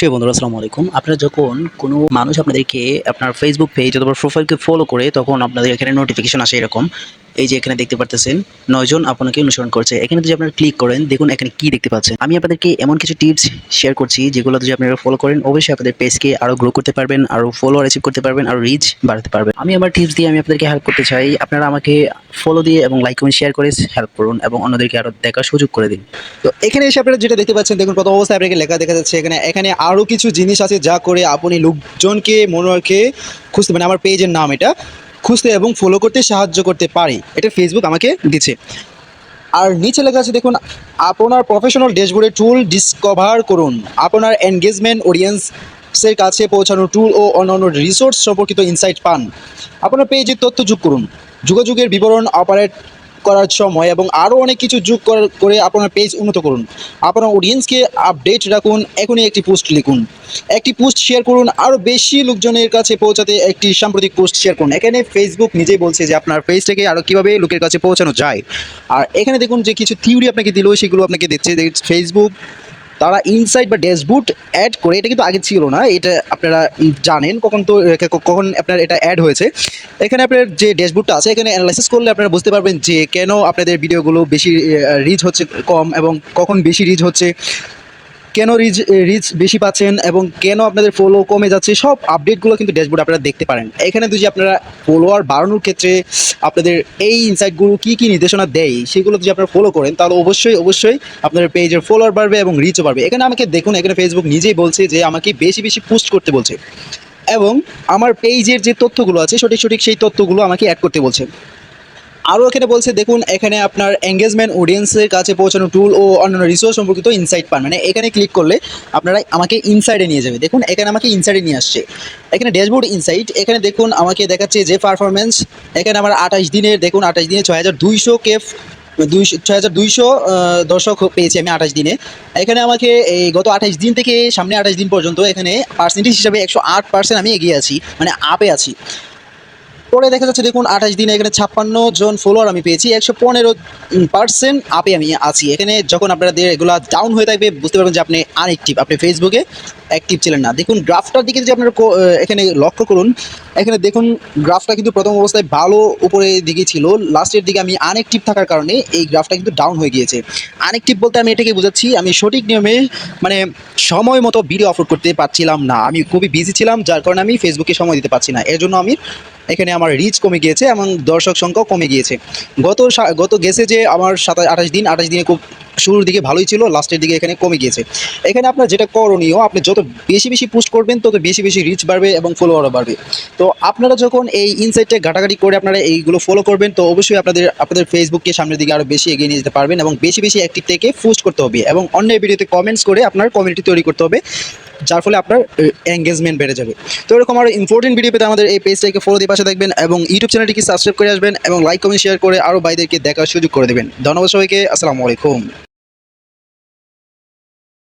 প্রিয় বন্ধুরা, আসসালামু আলাইকুম। আপনারা যখন কোনো মানুষ আপনাদেরকে আপনার ফেসবুক পেজ অথবা প্রোফাইলকে ফলো করে, তখন আপনাদের এখানে নোটিফিকেশন আসে এরকম। এই যে এখানে দেখতে পারতেছেন নয়জন আপনাকে অনুসরণ করছে। এখানে যদি আপনারা ক্লিক করেন, দেখুন এখানে কি দেখতে পাচ্ছেন। আমি আপনাদেরকে এমন কিছু টিপস শেয়ার করছি, যেগুলো যদি আপনারা ফলো করেন, অবশ্যই আপনাদের পেজকে আরও গ্রো করতে পারবেন আরও ফলোয়ার অ্যাচিভ করতে পারবেন, আর রিচ বাড়াতে পারবেন। আমি আমার টিপস দিয়ে আমি আপনাদেরকে হেল্প করতে চাই। আপনারা আমাকে ফলো দিয়ে এবং লাইক কমেন্ট শেয়ার করে হেল্প করুন এবং অন্যদেরকে আরও দেখার সুযোগ করে দিন। তো এখানে এসে আপনারা যেটা দেখতে পাচ্ছেন, দেখুন প্রথম অবস্থায় আপনাকে লেখা দেখা যাচ্ছে এখানে এখানে আরও কিছু জিনিস আছে যা করে আপনি লোকজনকে মনে রাখে খুঁজতে মানে আমার পেজের নাম এটা, খুঁজতে এবং ফলো করতে সাহায্য করতে পারে। এটা ফেসবুক আমাকে দিচ্ছে। আর নিচে লেখা আছে, দেখুন, আপনার প্রফেশনাল ড্যাশবোর্ডে টুল ডিসকভার করুন। আপনার এনগেজমেন্ট অডিয়েন্সের কাছে পৌঁছানোর টুল ও অন্যান্য রিসোর্স সম্পর্কিত ইনসাইট পান। আপনার পেজের তথ্য যোগ করুন। যোগাযোগের বিবরণ অপারেট করার সময় এবং আরও অনেক কিছু যোগ করে আপনার পেজ উন্নত করুন। আপনার অডিয়েন্সকে আপডেট রাখুন, এখনই একটি পোস্ট লিখুন। একটি পোস্ট শেয়ার করুন আরও বেশি লোকজনের কাছে পৌঁছাতে একটি সাম্প্রতিক পোস্ট শেয়ার করুন। এখানে ফেসবুক নিজেই বলছে যে আপনার পেজটাকে আরও কীভাবে লোকের কাছে পৌঁছানো যায়। আর এখানে দেখুন যে কিছু থিওরি আপনাকে দিল, সেগুলো আপনাকে দিচ্ছে। ফেসবুক তারা ইনসাইড বা ড্যাশবোর্ড অ্যাড করে, এটা কিন্তু আগে ছিল না, এটা আপনারা জানেন কখন তো কখন আপনার এটা অ্যাড হয়েছে। এখানে আপনার যে ড্যাশবোর্ডটা আছে, এখানে অ্যানালাইসিস করলে আপনারা বুঝতে পারবেন যে কেন আপনাদের ভিডিওগুলো বেশি রিচ হচ্ছে কম এবং কখন বেশি রিচ হচ্ছে। কেন রিচ রিচ বেশি পাচ্ছেন এবং কেন আপনাদের ফলো কমে যাচ্ছে, সব আপডেটগুলো কিন্তু ড্যাশবোর্ড আপনারা দেখতে পারেন। এখানে যদি আপনারা ফলোয়ার বাড়ানোর ক্ষেত্রে আপনাদের এই ইনসাইটগুলো কী কী নির্দেশনা দেয়, সেগুলো যদি আপনারা ফলো করেন, তাহলে অবশ্যই অবশ্যই আপনাদের পেজের ফলোয়ার বাড়বে এবং রিচও বাড়বে। এখানে আমাকে দেখুন, এখানে ফেসবুক নিজেই বলছে যে আমাকে বেশি বেশি পোস্ট করতে বলছে। এবং আমার পেজের যে তথ্যগুলো আছে, সঠিক সঠিক সেই তথ্যগুলো আমাকে অ্যাড করতে বলছে। আরও এখানে বলছে, দেখুন, এখানে আপনার এঙ্গেজমেন্ট অডিয়েন্সের কাছে পৌঁছানো টুল ও অন্যান্য রিসোর্স সম্পর্কিত ইনসাইট পান। মানে এখানে ক্লিক করলে আপনারা আমাকে ইনসাইডে নিয়ে যাবে। দেখুন, এখানে আমাকে ইনসাইডে নিয়ে আসছে। এখানে ড্যাশবোর্ড ইনসাইট এখানে দেখুন, আমাকে দেখাচ্ছে যে পারফরমেন্স এখানে আমার আঠাশ দিনের, দেখুন, আঠাশ দিনে ছয় দুইশো কেফ, দুইশো হাজার দুইশো দর্শক পেয়েছি আমি আঠাশ দিনে। এখানে আমাকে এই গত আঠাশ দিন থেকে সামনে আঠাশ দিন পর্যন্ত এখানে পার্সেন্টেজ হিসাবে একশো আট পার্সেন্ট আমি এগিয়ে আছি মানে আপে আছি। পরে দেখা যাচ্ছে, দেখুন, আঠাশ দিনে এখানে ছাপ্পান্ন জন ফলোয়ার আমি পেয়েছি, একশো পনেরো পার্সেন্ট আপে আমি আছি। এখানে যখন আপনাদের এগুলো ডাউন হয়ে থাকবে, বুঝতে পারবেন যে আপনি আনএক্টিভ আপনি ফেসবুকে অ্যাক্টিভ ছিলেন না। দেখুন গ্রাফটার দিকে যদি আপনারা এখানে লক্ষ্য করুন, এখানে দেখুন গ্রাফটা কিন্তু প্রথম অবস্থায় ভালো উপরের দিকে ছিল লাস্টের দিকে আমি আনএক্টিভ থাকার কারণে এই গ্রাফটা কিন্তু ডাউন হয়ে গিয়েছে। আনএক্টিভ বলতে আমি এটাকে বোঝাচ্ছি, আমি সঠিক নিয়মে মানে সময় মতো ভিডিও আপলোড করতে পারছিলাম না। আমি খুবই বিজি ছিলাম, যার কারণে আমি ফেসবুকে সময় দিতে পারছি না। এর জন্য আমি এখানে আমার রিচ কমে গিয়েছে এবং দর্শক সংখ্যাও কমে গিয়েছে। গত গত গেছে যে আমার সাতাশ, আঠাশ দিন, আঠাশ দিনে খুব শুরুর দিকে ভালোই ছিল লাস্টের দিকে এখানে কমে গিয়েছে। এখানে আপনার যেটা করণীয়, আপনি যত বেশি বেশি পোস্ট করবেন, তত বেশি বেশি রিচ বাড়বে এবং ফলোয়ারও বাড়বে। তো আপনারা যখন এই ইনসাইটে ঘাটাঘাটি করে আপনারা এইগুলো ফলো করবেন, তো অবশ্যই আপনাদের আপনাদের ফেসবুককে সামনের দিকে আরও বেশি এগিয়ে নিয়ে যেতে পারবেন এবং বেশি বেশি অ্যাক্টিভ থেকে পোস্ট করতে হবে এবং অন্য ভিডিওতে কমেন্টস করে আপনার কমিউনিটি তৈরি করতে হবে। যার ফলে আপনার এঙ্গেজমেন্ট বেড়ে যাবে। তো এরকম আরও ইম্পর্টেন্ট ভিডিও পেতে আমাদের এই পেজটাকে ফলো দিয়ে পাশে দেখবেন এবং ইউটিউব চ্যানেলটিকে সাবস্ক্রাইব করে আসবেন এবং লাইক কমেন্ট শেয়ার করে আরও বাইদেরকে দেখার সুযোগ করে দেবেন। ধন্যবাদ সবাইকে, আসসালামু আলাইকুম।